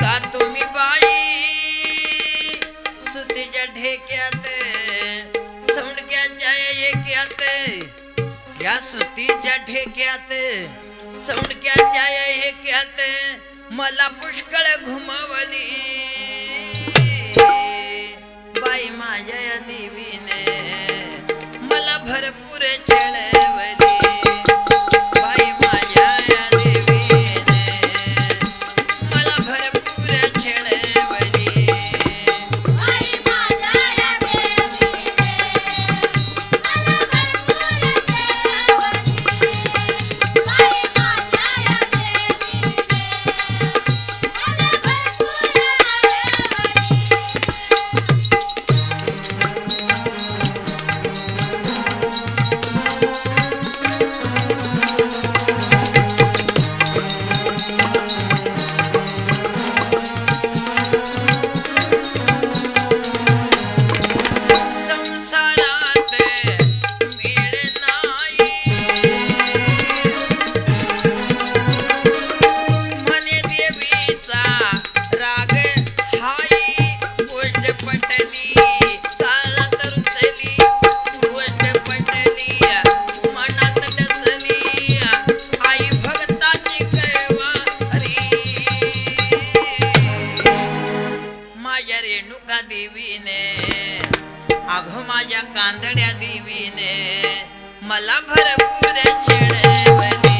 गातो me by. सुतीच्या ढेक्यात सौंडक्याच्या एक्यात या सुतीच्या ठेक्यात सौंडक्याच्या एक्यात मला पुष्कळ घुमवली। बाई या रेणुका देवीने अघो माझ्या कांदड्या देवीने मला भरपूर छेड